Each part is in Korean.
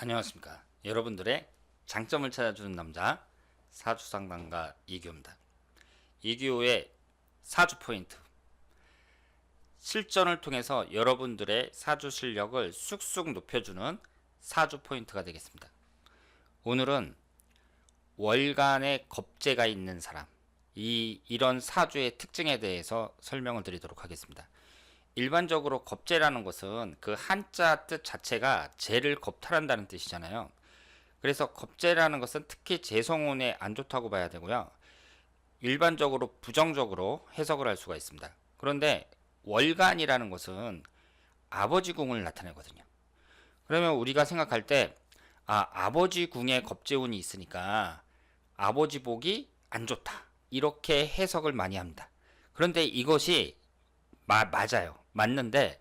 안녕하십니까. 여러분들의 장점을 찾아주는 남자 사주 상담가 이규호입니다. 이규호의 사주 포인트 실전을 통해서 여러분들의 사주 실력을 쑥쑥 높여주는 사주 포인트가 되겠습니다. 오늘은 월간의 겁재가 있는 사람 이 이런 사주의 특징에 대해서 설명을 드리도록 하겠습니다. 일반적으로 겁재라는 것은 그 한자 뜻 자체가 재를 겁탈한다는 뜻이잖아요. 그래서 겁재라는 것은 특히 재성운에 안 좋다고 봐야 되고요. 일반적으로 부정적으로 해석을 할 수가 있습니다. 그런데 월간이라는 것은 아버지 궁을 나타내거든요. 그러면 우리가 생각할 때, 아, 아버지 궁에 겁재운이 있으니까 아버지 복이 안 좋다. 이렇게 해석을 많이 합니다. 그런데 이것이 마, 맞아요. 맞는데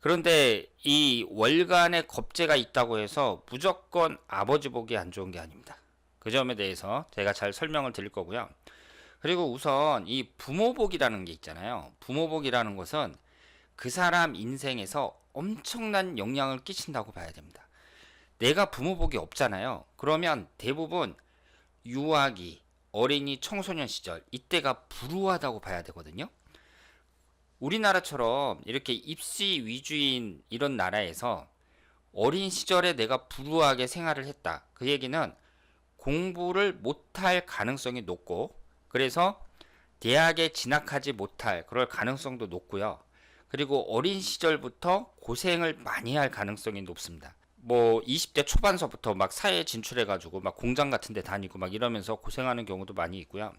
그런데 이 월간에 겁재가 있다고 해서 무조건 아버지 복이 안 좋은 게 아닙니다. 그 점에 대해서 제가 잘 설명을 드릴 거고요. 그리고 우선 이 부모복이라는 게 있잖아요. 부모복이라는 것은 그 사람 인생에서 엄청난 영향을 끼친다고 봐야 됩니다. 내가 부모복이 없잖아요. 그러면 대부분 유아기, 어린이, 청소년 시절 이때가 불우하다고 봐야 되거든요. 우리나라처럼 이렇게 입시 위주인 이런 나라에서 어린 시절에 내가 불우하게 생활을 했다. 그 얘기는 공부를 못할 가능성이 높고 그래서 대학에 진학하지 못할 그럴 가능성도 높고요. 그리고 어린 시절부터 고생을 많이 할 가능성이 높습니다. 뭐 20대 초반서부터 막 사회에 진출해 가지고 막 공장 같은 데 다니고 막 이러면서 고생하는 경우도 많이 있고요.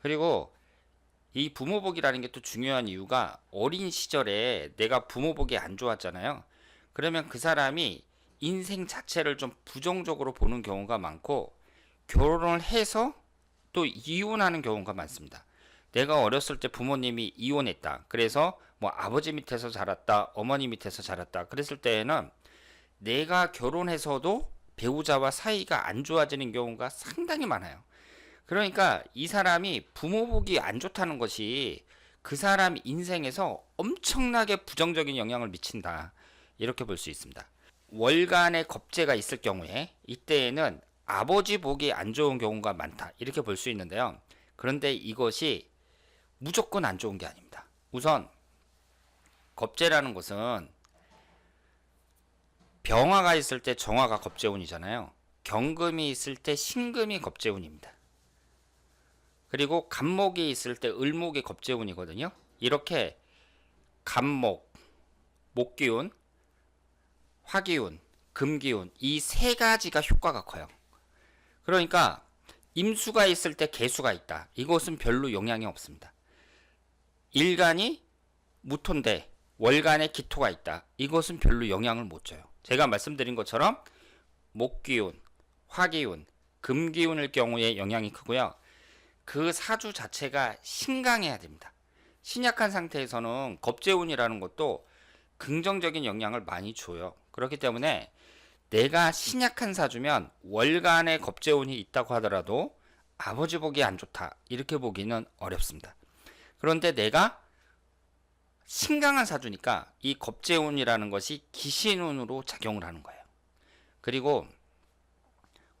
그리고 이 부모복이라는 게 또 중요한 이유가 어린 시절에 내가 부모복이 안 좋았잖아요. 그러면 그 사람이 인생 자체를 좀 부정적으로 보는 경우가 많고 결혼을 해서 또 이혼하는 경우가 많습니다. 내가 어렸을 때 부모님이 이혼했다. 그래서 뭐 아버지 밑에서 자랐다, 어머니 밑에서 자랐다. 그랬을 때에는 내가 결혼해서도 배우자와 사이가 안 좋아지는 경우가 상당히 많아요. 그러니까 이 사람이 부모복이 안 좋다는 것이 그 사람 인생에서 엄청나게 부정적인 영향을 미친다. 이렇게 볼 수 있습니다. 월간의 겁재가 있을 경우에 이때에는 아버지 복이 안 좋은 경우가 많다. 이렇게 볼 수 있는데요. 그런데 이것이 무조건 안 좋은 게 아닙니다. 우선 겁재라는 것은 병화가 있을 때 정화가 겁재운이잖아요. 경금이 있을 때 신금이 겁재운입니다. 그리고 간목이 있을 때 을목이 겁재운이거든요. 이렇게 간목, 목기운, 화기운, 금기운 이 세 가지가 효과가 커요. 그러니까 임수가 있을 때 개수가 있다. 이것은 별로 영향이 없습니다. 일간이 무토인데 월간에 기토가 있다. 이것은 별로 영향을 못 줘요. 제가 말씀드린 것처럼 목기운, 화기운, 금기운일 경우에 영향이 크고요. 그 사주 자체가 신강해야 됩니다. 신약한 상태에서는 겁재운이라는 것도 긍정적인 영향을 많이 줘요. 그렇기 때문에 내가 신약한 사주면 월간에 겁재운이 있다고 하더라도 아버지 복이 안 좋다. 이렇게 보기는 어렵습니다. 그런데 내가 신강한 사주니까 이 겁재운이라는 것이 기신운으로 작용을 하는 거예요. 그리고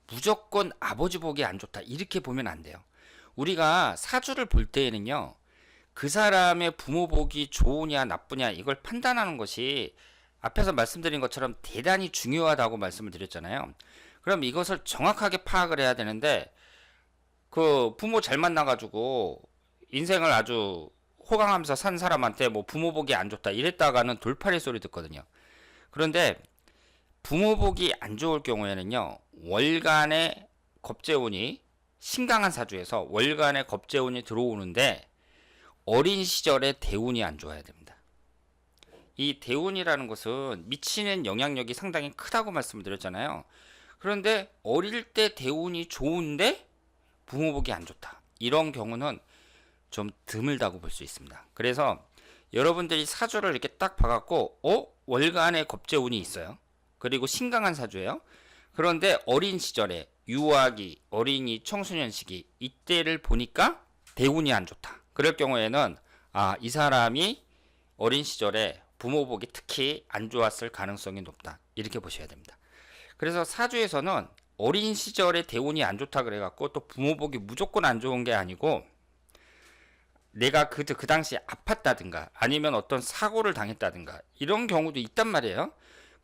무조건 아버지 복이 안 좋다. 이렇게 보면 안 돼요. 우리가 사주를 볼 때에는요, 그 사람의 부모 복이 좋으냐 나쁘냐 이걸 판단하는 것이 앞에서 말씀드린 것처럼 대단히 중요하다고 말씀을 드렸잖아요. 그럼 이것을 정확하게 파악을 해야 되는데, 그 부모 잘 만나가지고 인생을 아주 호강하면서 산 사람한테 뭐 부모 복이 안 좋다 이랬다가는 돌팔이 소리 듣거든요. 그런데 부모 복이 안 좋을 경우에는요, 월간의 겁재운이 신강한 사주에서 월간의 겁재운이 들어오는데 어린 시절에 대운이 안 좋아야 됩니다. 이 대운이라는 것은 미치는 영향력이 상당히 크다고 말씀을 드렸잖아요. 그런데 어릴 때 대운이 좋은데 부모복이 안 좋다. 이런 경우는 좀 드물다고 볼 수 있습니다. 그래서 여러분들이 사주를 이렇게 딱 봐갖고, 어? 월간에 겁재운이 있어요. 그리고 신강한 사주예요. 그런데 어린 시절에 유아기, 어린이, 청소년 시기 이때를 보니까 대운이 안 좋다. 그럴 경우에는 아, 이 사람이 어린 시절에 부모복이 특히 안 좋았을 가능성이 높다. 이렇게 보셔야 됩니다. 그래서 사주에서는 어린 시절에 대운이 안 좋다 그래갖고 또 부모 복이 무조건 안 좋은 게 아니고 내가 그, 그 당시에 아팠다든가 아니면 어떤 사고를 당했다든가 이런 경우도 있단 말이에요.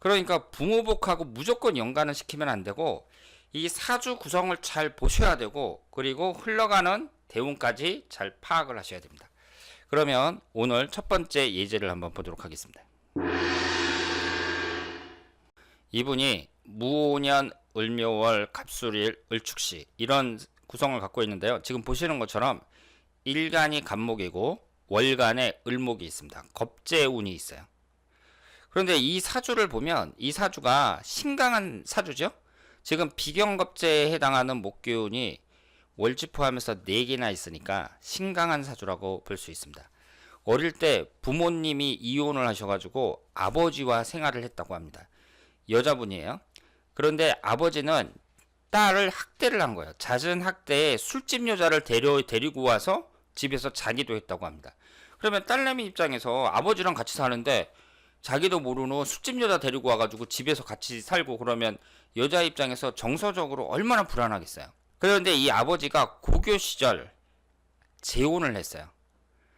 그러니까 부모 복하고 무조건 연관을 시키면 안 되고 이 사주 구성을 잘 보셔야 되고 그리고 흘러가는 대운까지 잘 파악을 하셔야 됩니다. 그러면 오늘 첫 번째 예제를 한번 보도록 하겠습니다. 이분이 무오년 을묘월 갑술일 을축시 이런 구성을 갖고 있는데요. 지금 보시는 것처럼 일간이 간목이고 월간에 을목이 있습니다. 겁재운이 있어요. 그런데 이 사주를 보면 이 사주가 신강한 사주죠. 지금 비경겁제에 해당하는 목기운이 월지 포함해서 4개나 있으니까 신강한 사주라고 볼 수 있습니다. 어릴 때 부모님이 이혼을 하셔가지고 아버지와 생활을 했다고 합니다. 여자분이에요. 그런데 아버지는 딸을 학대를 한 거예요. 잦은 학대에 술집 여자를 데려, 데리고 와서 집에서 자기도 했다고 합니다. 그러면 딸내미 입장에서 아버지랑 같이 사는데 자기도 모르는 술집 여자 데리고 와가지고 집에서 같이 살고 그러면 여자 입장에서 정서적으로 얼마나 불안하겠어요. 그런데 이 아버지가 고교 시절 재혼을 했어요.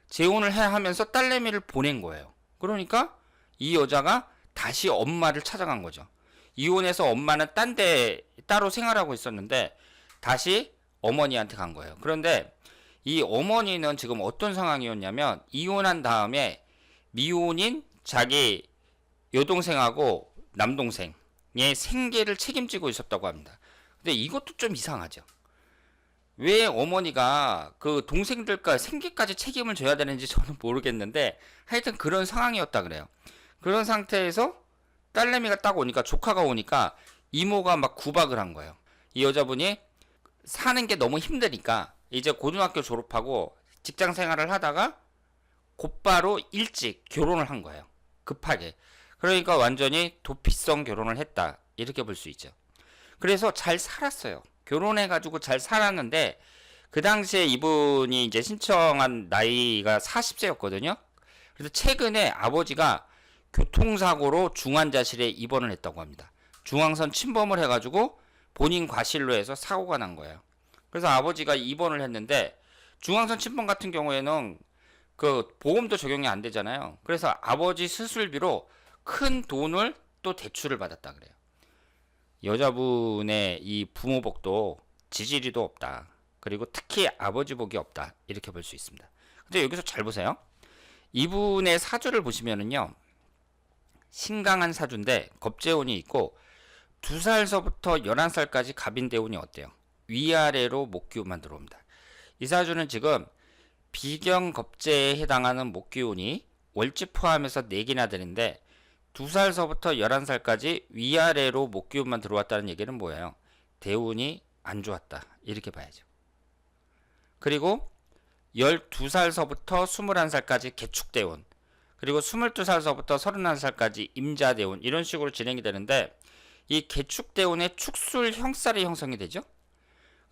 재혼을 해 하면서 딸내미를 보낸 거예요. 그러니까 이 여자가 다시 엄마를 찾아간 거죠. 이혼해서 엄마는 딴 데 따로 생활하고 있었는데 다시 어머니한테 간 거예요. 그런데 이 어머니는 지금 어떤 상황이었냐면 이혼한 다음에 미혼인 자기 여동생하고 남동생의 생계를 책임지고 있었다고 합니다. 근데 이것도 좀 이상하죠. 왜 어머니가 그 동생들과 생계까지 책임을 져야 되는지 저는 모르겠는데 하여튼 그런 상황이었다 그래요. 그런 상태에서 딸내미가 딱 오니까 조카가 오니까 이모가 막 구박을 한 거예요. 이 여자분이 사는 게 너무 힘드니까 이제 고등학교 졸업하고 직장 생활을 하다가 곧바로 일찍 결혼을 한 거예요. 급하게. 그러니까 완전히 도피성 결혼을 했다. 이렇게 볼 수 있죠. 그래서 잘 살았어요. 결혼해가지고 잘 살았는데 그 당시에 이분이 이제 신청한 나이가 40세였거든요. 그래서 최근에 아버지가 교통사고로 중환자실에 입원을 했다고 합니다. 중앙선 침범을 해가지고 본인 과실로 해서 사고가 난 거예요. 그래서 아버지가 입원을 했는데 중앙선 침범 같은 경우에는 그 보험도 적용이 안 되잖아요. 그래서 아버지 수술비로 큰 돈을 또 대출을 받았다 그래요. 여자분의 이 부모복도 지지리도 없다. 그리고 특히 아버지 복이 없다. 이렇게 볼 수 있습니다. 근데 여기서 잘 보세요. 이분의 사주를 보시면은요. 신강한 사주인데 겁재운이 있고 두 살서부터 11살까지 갑인대운이 어때요? 위아래로 목기운만 들어옵니다. 이 사주는 지금 비경겁제에 해당하는 목기운이 월지 포함해서 4개나 되는데 두 살서부터 11살까지 위아래로 목기운만 들어왔다는 얘기는 뭐예요? 대운이 안 좋았다. 이렇게 봐야죠. 그리고 12살서부터 21살까지 개축대운. 그리고 22살서부터 31살까지 임자대운. 이런 식으로 진행이 되는데 이 개축대운의 축술 형살이 형성이 되죠.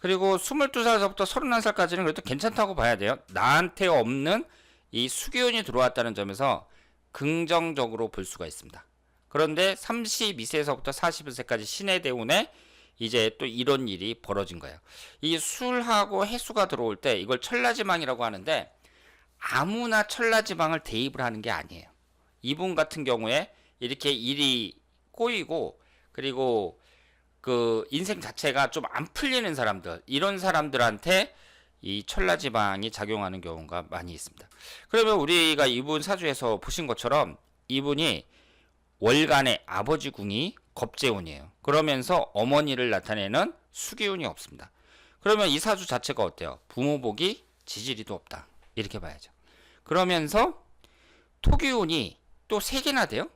그리고 22살서부터 31살까지는 그래도 괜찮다고 봐야 돼요. 나한테 없는 이 수기운이 들어왔다는 점에서 긍정적으로 볼 수가 있습니다. 그런데 32세에서부터 41세까지 신의 대운에 이제 또 이런 일이 벌어진 거예요. 이 술하고 해수가 들어올 때 이걸 천라지망이라고 하는데 아무나 천라지망을 대입을 하는 게 아니에요. 이분 같은 경우에 이렇게 일이 꼬이고 그리고 그 인생 자체가 좀 안 풀리는 사람들 이런 사람들한테 이 천라지방이 작용하는 경우가 많이 있습니다. 그러면 우리가 이분 사주에서 보신 것처럼 이분이 월간의 아버지 궁이 겁재운이에요. 그러면서 어머니를 나타내는 수기운이 없습니다. 그러면 이 사주 자체가 어때요? 부모복이 지지리도 없다. 이렇게 봐야죠. 그러면서 토기운이 또 3개나 돼요.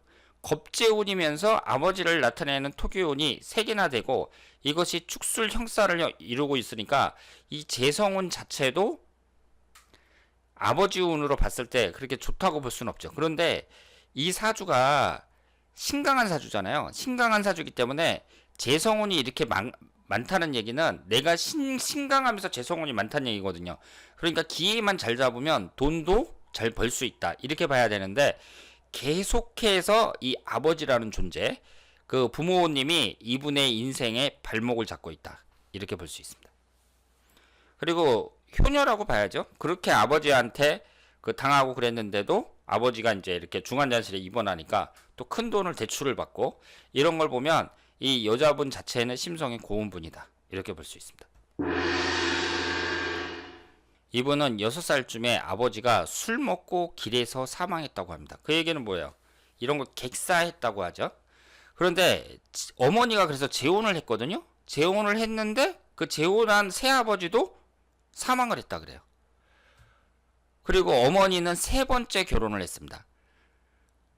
겁재운이면서 아버지를 나타내는 토기운이 3개나 되고 이것이 축술 형사를 이루고 있으니까 이 재성운 자체도 아버지 운으로 봤을 때 그렇게 좋다고 볼 수는 없죠. 그런데 이 사주가 신강한 사주잖아요. 신강한 사주기 때문에 재성운이 이렇게 많, 많다는 얘기는 내가 신, 신강하면서 재성운이 많다는 얘기거든요. 그러니까 기회만 잘 잡으면 돈도 잘 벌 수 있다. 이렇게 봐야 되는데 계속해서 이 아버지라는 존재 그 부모님이 이분의 인생의 발목을 잡고 있다. 이렇게 볼 수 있습니다. 그리고 효녀라고 봐야죠. 그렇게 아버지한테 그 당하고 그랬는데도 아버지가 이제 이렇게 중환자실에 입원하니까 또 큰 돈을 대출을 받고 이런 걸 보면 이 여자분 자체는 심성이 고운 분이다. 이렇게 볼 수 있습니다. 이분은 6살쯤에 아버지가 술 먹고 길에서 사망했다고 합니다. 그 얘기는 뭐예요? 이런 거 객사했다고 하죠. 그런데 지- 어머니가 그래서 재혼을 했거든요. 재혼을 했는데 그 재혼한 새아버지도 사망을 했다 그래요. 그리고 어머니는 세 번째 결혼을 했습니다.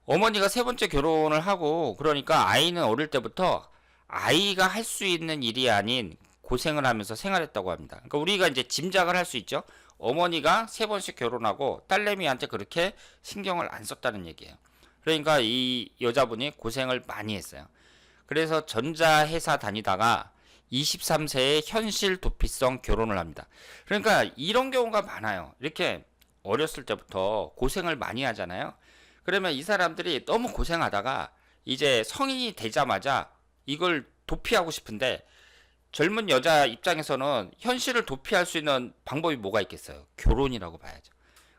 어머니가 세 번째 결혼을 하고 그러니까 아이는 어릴 때부터 아이가 할 수 있는 일이 아닌 고생을 하면서 생활했다고 합니다. 그러니까 우리가 이제 짐작을 할 수 있죠. 어머니가 세 번씩 결혼하고 딸내미한테 그렇게 신경을 안 썼다는 얘기예요. 그러니까 이 여자분이 고생을 많이 했어요. 그래서 전자회사 다니다가 23세에 현실 도피성 결혼을 합니다. 그러니까 이런 경우가 많아요. 이렇게 어렸을 때부터 고생을 많이 하잖아요. 그러면 이 사람들이 너무 고생하다가 이제 성인이 되자마자 이걸 도피하고 싶은데 젊은 여자 입장에서는 현실을 도피할 수 있는 방법이 뭐가 있겠어요? 결혼이라고 봐야죠.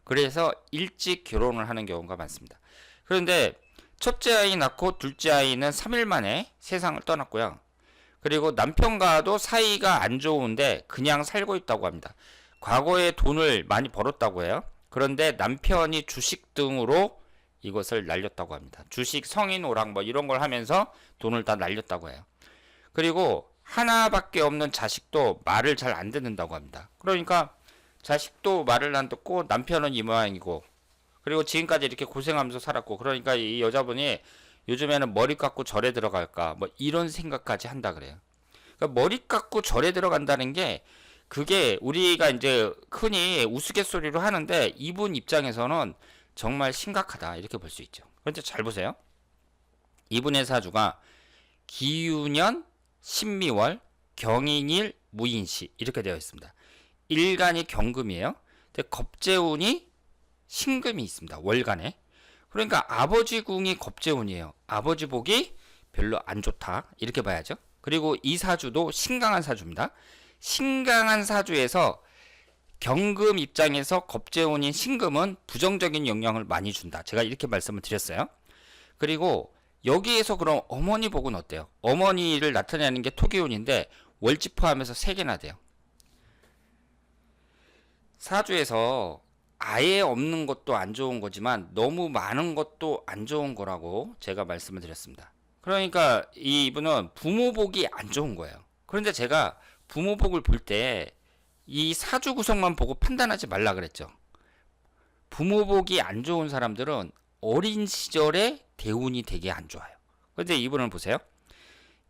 그래서 일찍 결혼을 하는 경우가 많습니다. 그런데 첫째 아이 낳고 둘째 아이는 3일 만에 세상을 떠났고요. 그리고 남편과도 사이가 안 좋은데 그냥 살고 있다고 합니다. 과거에 돈을 많이 벌었다고 해요. 그런데 남편이 주식 등으로 이것을 날렸다고 합니다. 주식 성인 오락 뭐 이런 걸 하면서 돈을 다 날렸다고 해요. 그리고 하나밖에 없는 자식도 말을 잘 안 듣는다고 합니다. 그러니까 자식도 말을 안 듣고 남편은 이 모양이고 그리고 지금까지 이렇게 고생하면서 살았고 그러니까 이 여자분이 요즘에는 머리 깎고 절에 들어갈까 뭐 이런 생각까지 한다 그래요. 그러니까 머리 깎고 절에 들어간다는 게 그게 우리가 이제 흔히 우스갯소리로 하는데 이분 입장에서는 정말 심각하다 이렇게 볼 수 있죠. 그런데 잘 보세요. 이분의 사주가 기유년, 신미월, 경인일, 무인시 이렇게 되어 있습니다. 일간이 경금이에요. 근데 겁재운이 신금이 있습니다. 월간에. 그러니까 아버지 궁이 겁재운이에요. 아버지 복이 별로 안 좋다 이렇게 봐야죠. 그리고 이 사주도 신강한 사주입니다. 신강한 사주에서 경금 입장에서 겁재운인 신금은 부정적인 영향을 많이 준다. 제가 이렇게 말씀을 드렸어요. 그리고 여기에서 그럼 어머니 복은 어때요? 어머니를 나타내는 게 토기운인데 월지 포함해서 세 개나 돼요. 사주에서 아예 없는 것도 안 좋은 거지만 너무 많은 것도 안 좋은 거라고 제가 말씀을 드렸습니다. 그러니까 이분은 부모복이 안 좋은 거예요. 그런데 제가 부모복을 볼 때 이 사주 구성만 보고 판단하지 말라 그랬죠. 부모복이 안 좋은 사람들은 어린 시절에 대운이 되게 안 좋아요. 근데 이분을 보세요.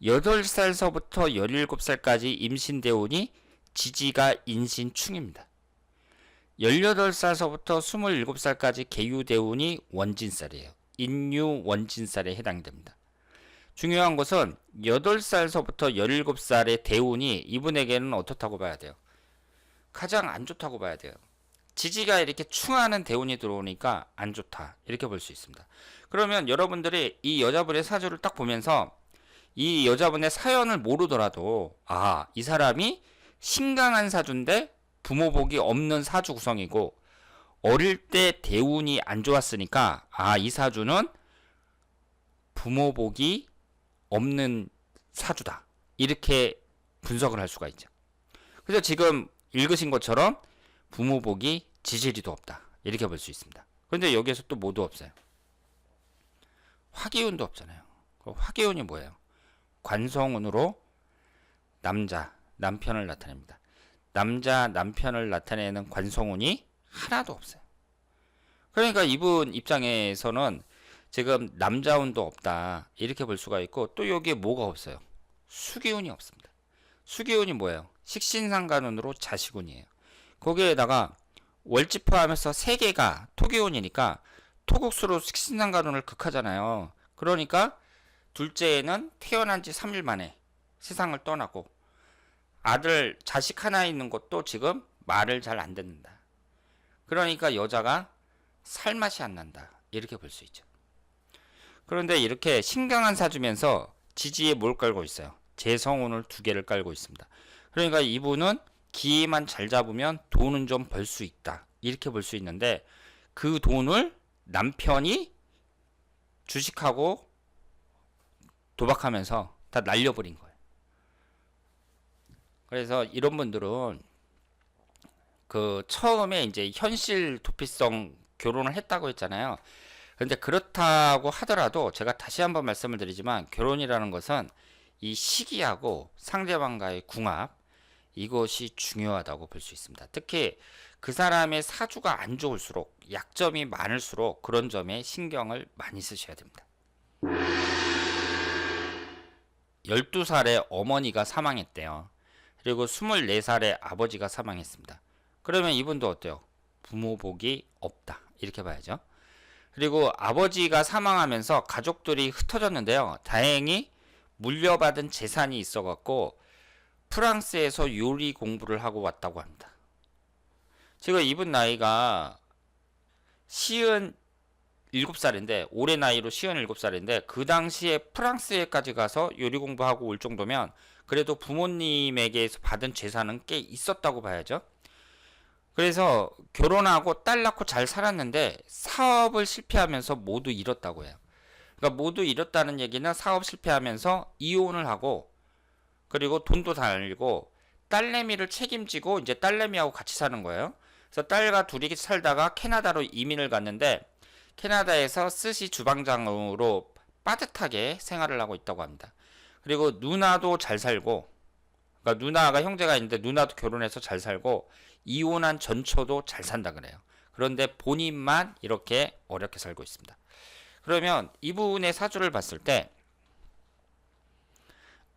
8살서부터 17살까지 임신 대운이 지지가 인신충입니다. 18살서부터 27살까지 계유 대운이 원진살이에요. 인유 원진살에 해당이 됩니다. 중요한 것은 8살서부터 17살의 대운이 이분에게는 어떻다고 봐야 돼요? 가장 안 좋다고 봐야 돼요. 지지가 이렇게 충하는 대운이 들어오니까 안 좋다. 이렇게 볼 수 있습니다. 그러면 여러분들이 이 여자분의 사주를 딱 보면서 이 여자분의 사연을 모르더라도 아, 이 사람이 신강한 사주인데 부모복이 없는 사주 구성이고 어릴 때 대운이 안 좋았으니까 아, 이 사주는 부모복이 없는 사주다. 이렇게 분석을 할 수가 있죠. 그래서 지금 읽으신 것처럼 부모복이 지지리도 없다. 이렇게 볼 수 있습니다. 그런데 여기에서 또 뭐도 없어요. 화기운도 없잖아요. 그 화기운이 뭐예요? 관성운으로 남자, 남편을 나타냅니다. 남자, 남편을 나타내는 관성운이 하나도 없어요. 그러니까 이분 입장에서는 지금 남자운도 없다. 이렇게 볼 수가 있고 또 여기에 뭐가 없어요? 수기운이 없습니다. 수기운이 뭐예요? 식신상간운으로 자식운이에요. 거기에다가 월지 포함해서 세 개가 토기운이니까 토국수로 식신상간운을 극하잖아요. 그러니까 둘째는 태어난 지 3일 만에 세상을 떠나고 아들 자식 하나 있는 것도 지금 말을 잘 안 듣는다. 그러니까 여자가 살맛이 안 난다. 이렇게 볼 수 있죠. 그런데 이렇게 신강한 사주면서 지지에 뭘 깔고 있어요? 재성운을 두 개를 깔고 있습니다. 그러니까 이분은 기회만 잘 잡으면 돈은 좀 벌 수 있다. 이렇게 볼 수 있는데 그 돈을 남편이 주식하고 도박하면서 다 날려버린 거예요. 그래서 이런 분들은 그 처음에 이제 현실 도피성 결혼을 했다고 했잖아요. 그런데 그렇다고 하더라도 제가 다시 한번 말씀을 드리지만 결혼이라는 것은 이 시기하고 상대방과의 궁합 이것이 중요하다고 볼 수 있습니다. 특히 그 사람의 사주가 안 좋을수록 약점이 많을수록 그런 점에 신경을 많이 쓰셔야 됩니다. 12살에 어머니가 사망했대요. 그리고 24살에 아버지가 사망했습니다. 그러면 이분도 어때요? 부모 복이 없다. 이렇게 봐야죠. 그리고 아버지가 사망하면서 가족들이 흩어졌는데요. 다행히 물려받은 재산이 있어갖고 프랑스에서 요리 공부를 하고 왔다고 합니다. 지금 이분 나이가 시은 7살인데 올해 나이로 시은 7살인데 그 당시에 프랑스에까지 가서 요리 공부하고 올 정도면 그래도 부모님에게서 받은 재산은 꽤 있었다고 봐야죠. 그래서 결혼하고 딸 낳고 잘 살았는데 사업을 실패하면서 모두 잃었다고 해요. 그러니까 모두 잃었다는 얘기는 사업 실패하면서 이혼을 하고 그리고 돈도 다 날리고 딸내미를 책임지고 이제 딸내미하고 같이 사는 거예요. 그래서 딸과 둘이 살다가 캐나다로 이민을 갔는데 캐나다에서 스시 주방장으로 빠듯하게 생활을 하고 있다고 합니다. 그리고 누나도 잘 살고 그러니까 누나가 형제가 있는데 누나도 결혼해서 잘 살고 이혼한 전처도 잘 산다 그래요. 그런데 본인만 이렇게 어렵게 살고 있습니다. 그러면 이분의 사주를 봤을 때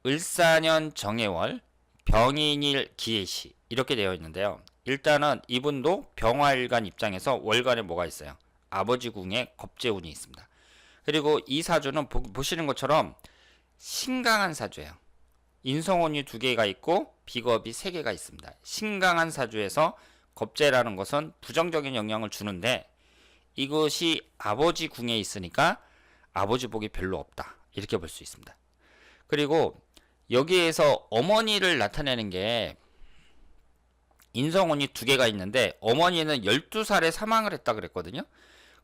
을사년 정해월 병인일 기해시 이렇게 되어 있는데요. 일단은 이분도 병화일간 입장에서 월간에 뭐가 있어요? 아버지 궁에 겁재운이 있습니다. 그리고 이 사주는 보, 보시는 것처럼 신강한 사주예요. 인성원이 두 개가 있고 비겁이 세 개가 있습니다. 신강한 사주에서 겁재라는 것은 부정적인 영향을 주는데 이것이 아버지 궁에 있으니까 아버지 복이 별로 없다. 이렇게 볼 수 있습니다. 그리고 여기에서 어머니를 나타내는 게 인성원이 두 개가 있는데 어머니는 12살에 사망을 했다 그랬거든요.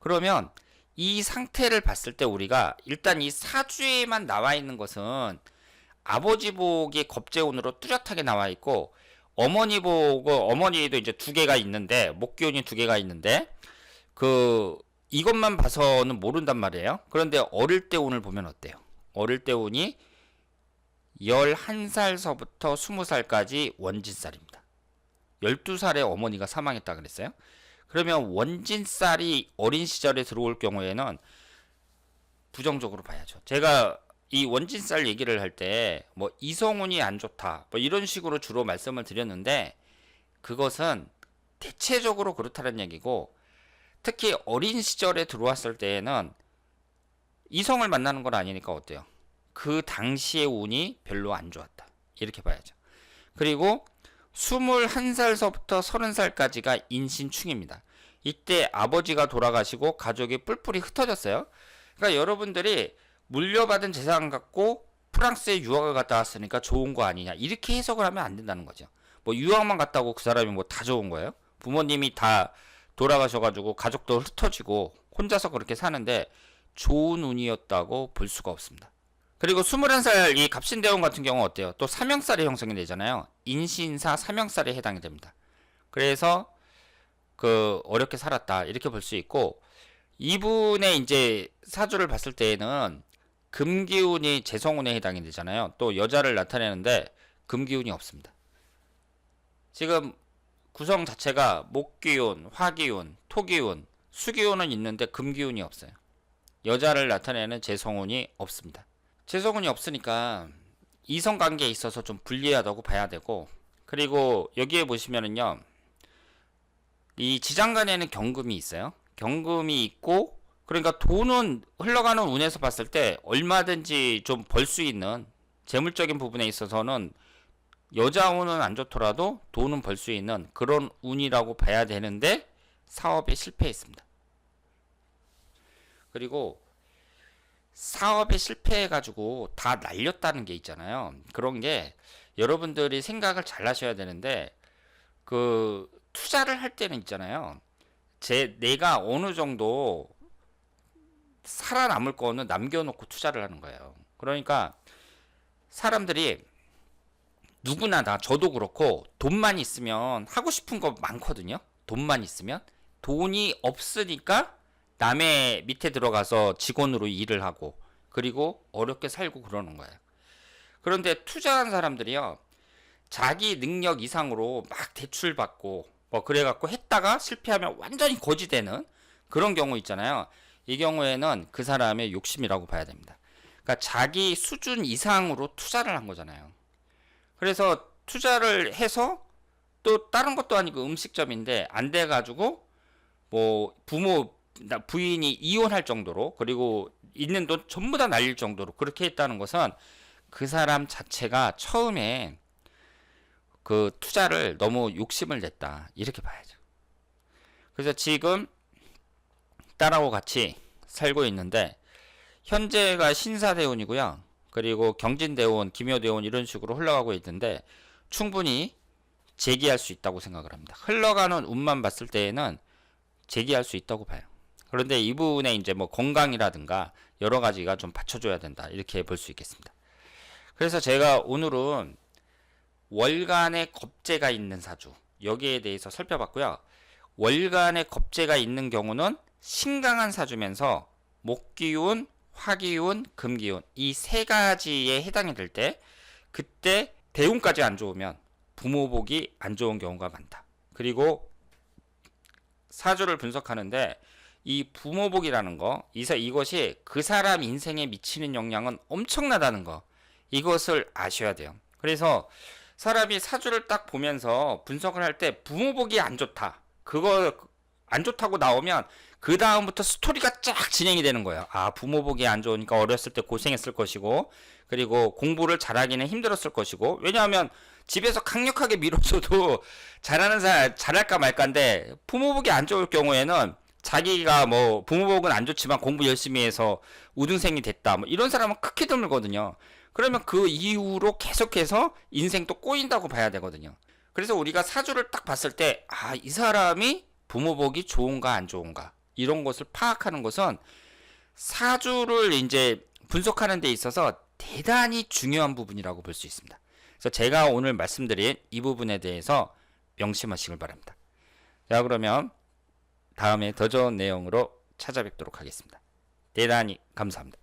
그러면 이 상태를 봤을 때 우리가 일단 이 사주에만 나와 있는 것은 아버지 복이 겁재운으로 뚜렷하게 나와 있고 어머니 보고 어머니도 이제 두 개가 있는데 목기운이 두 개가 있는데 그 이것만 봐서는 모른단 말이에요. 그런데 어릴 때 운을 보면 어때요? 어릴 때 운이 11살서부터 20살까지 원진살입니다. 12살에 어머니가 사망했다 그랬어요. 그러면 원진살이 어린 시절에 들어올 경우에는 부정적으로 봐야죠. 제가 이 원진살 얘기를 할 때 뭐 이성운이 안 좋다 뭐 이런 식으로 주로 말씀을 드렸는데 그것은 대체적으로 그렇다는 얘기고 특히 어린 시절에 들어왔을 때에는 이성을 만나는 건 아니니까 어때요? 그 당시의 운이 별로 안 좋았다. 이렇게 봐야죠. 그리고 21살서부터 30살까지가 인신충입니다. 이때 아버지가 돌아가시고 가족이 뿔뿔이 흩어졌어요. 그러니까 여러분들이 물려받은 재산 갖고 프랑스에 유학을 갔다 왔으니까 좋은 거 아니냐 이렇게 해석을 하면 안 된다는 거죠. 뭐 유학만 갔다 오고 그 사람이 뭐 다 좋은 거예요? 부모님이 다 돌아가셔가지고 가족도 흩어지고 혼자서 그렇게 사는데 좋은 운이었다고 볼 수가 없습니다. 그리고 21살 이 갑신대원 같은 경우 어때요? 또 사명살이 형성이 되잖아요. 인신사 사명살에 해당이 됩니다. 그래서 그 어렵게 살았다 이렇게 볼 수 있고 이분의 이제 사주를 봤을 때에는 금기운이 재성운에 해당이 되잖아요. 또 여자를 나타내는데 금기운이 없습니다. 지금 구성 자체가 목기운, 화기운, 토기운, 수기운은 있는데 금기운이 없어요. 여자를 나타내는 재성운이 없습니다. 재성운이 없으니까 이성 관계에 있어서 좀 불리하다고 봐야 되고 그리고 여기에 보시면은요. 이 지장간에는 경금이 있어요. 경금이 있고 그러니까 돈은 흘러가는 운에서 봤을 때 얼마든지 좀 벌 수 있는 재물적인 부분에 있어서는 여자 운은 안 좋더라도 돈은 벌 수 있는 그런 운이라고 봐야 되는데 사업에 실패했습니다. 그리고 사업에 실패해가지고 다 날렸다는 게 있잖아요. 그런 게 여러분들이 생각을 잘 하셔야 되는데 그 투자를 할 때는 있잖아요. 제 내가 어느 정도 살아남을 거는 남겨놓고 투자를 하는 거예요. 그러니까 사람들이 누구나 다 저도 그렇고 돈만 있으면 하고 싶은 거 많거든요. 돈만 있으면 돈이 없으니까 남의 밑에 들어가서 직원으로 일을 하고 그리고 어렵게 살고 그러는 거예요. 그런데 투자한 사람들이요. 자기 능력 이상으로 막 대출 받고 뭐 그래 갖고 했다가 실패하면 완전히 거지되는 그런 경우 있잖아요. 이 경우에는 그 사람의 욕심이라고 봐야 됩니다. 그러니까 자기 수준 이상으로 투자를 한 거잖아요. 그래서 투자를 해서 또 다른 것도 아니고 음식점인데 안 돼 가지고 뭐 부모 나- 부인이 이혼할 정도로 그리고 있는 돈 전부 다 날릴 정도로 그렇게 했다는 것은 그 사람 자체가 처음에 그 투자를 너무 욕심을 냈다 이렇게 봐야죠. 그래서 지금 딸하고 같이 살고 있는데 현재가 신사대원이고요. 그리고 경진대원, 김효대원 이런 식으로 흘러가고 있는데 충분히 재기할 수 있다고 생각을 합니다. 흘러가는 운만 봤을 때에는 재기할 수 있다고 봐요. 그런데 이분의 이제 뭐 건강이라든가 여러 가지가 좀 받쳐줘야 된다 이렇게 볼 수 있겠습니다. 그래서 제가 오늘은 월간의 겁재가 있는 사주 여기에 대해서 살펴봤고요. 월간의 겁재가 있는 경우는 신강한 사주면서 목기운, 화기운, 금기운 이 세 가지에 해당이 될 때 그때 대운까지 안 좋으면 부모복이 안 좋은 경우가 많다. 그리고 사주를 분석하는데 이 부모복이라는 거 이사 이것이 그 사람 인생에 미치는 영향은 엄청나다는 거 이것을 아셔야 돼요. 그래서 사람이 사주를 딱 보면서 분석을 할 때 부모복이 안 좋다. 그거 안 좋다고 나오면 그 다음부터 스토리가 쫙 진행이 되는 거예요. 아 부모복이 안 좋으니까 어렸을 때 고생했을 것이고 그리고 공부를 잘하기는 힘들었을 것이고 왜냐하면 집에서 강력하게 밀어줘도 잘하는 사람 잘할까 말까인데 부모복이 안 좋을 경우에는 자기가 뭐 부모복은 안 좋지만 공부 열심히 해서 우등생이 됐다 뭐 이런 사람은 크게 드물거든요. 그러면 그 이후로 계속해서 인생 또 꼬인다고 봐야 되거든요. 그래서 우리가 사주를 딱 봤을 때, 아, 이 사람이 부모복이 좋은가 안 좋은가, 이런 것을 파악하는 것은 사주를 이제 분석하는 데 있어서 대단히 중요한 부분이라고 볼 수 있습니다. 그래서 제가 오늘 말씀드린 이 부분에 대해서 명심하시길 바랍니다. 자, 그러면 다음에 더 좋은 내용으로 찾아뵙도록 하겠습니다. 대단히 감사합니다.